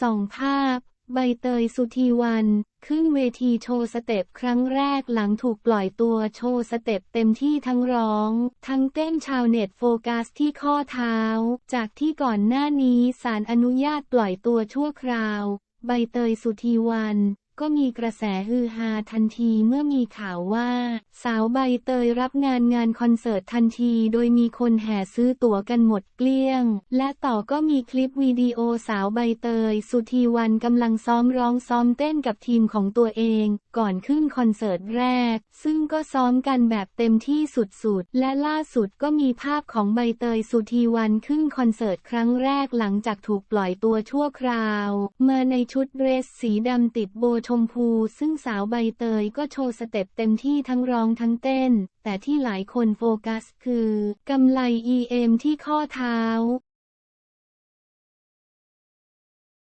ส่องภาพ ใบเตยสุธีวัน ขึ้นเวทีโชว์สเต็ปครั้งแรกหลังถูกปล่อยตัวโชว์สเต็ปเต็มที่ทั้งร้อง ทั้งเต้นชาวเน็ตโฟกัสที่ข้อเท้า จากที่ก่อนหน้านี้ศาลอนุญาตปล่อยตัวชั่วคราว ใบเตยสุธีวัน ก็มีกระแสฮือฮาทันทีเมื่อมีข่าวว่า สาวใบเตยรับงานงานคอนเสิร์ตทันที โดยมีคนแห่ซื้อตั๋วกันหมดเกลี้ยง และต่อก็มีคลิปวิดีโอสาวใบเตย สุธีวันกำลังซ้อมร้องซ้อมเต้นกับทีมของตัวเอง ก่อนขึ้นคอนเสิร์ตแรก ซึ่งก็ซ้อมกันแบบเต็มที่สุดๆ และล่าสุดก็มีภาพของใบเตยสุธีวันขึ้นคอนเสิร์ตครั้งแรกหลังจากถูกปล่อยตัวชั่วคราว มาในชุดเดรสสีดำติดโบชมพู ซึ่งสาวใบเตยก็โชว์สเต็ปเต็มที่ทั้งร้องทั้งเต้น แต่ที่หลายคนโฟกัสคือกำไล EM ที่ข้อเท้า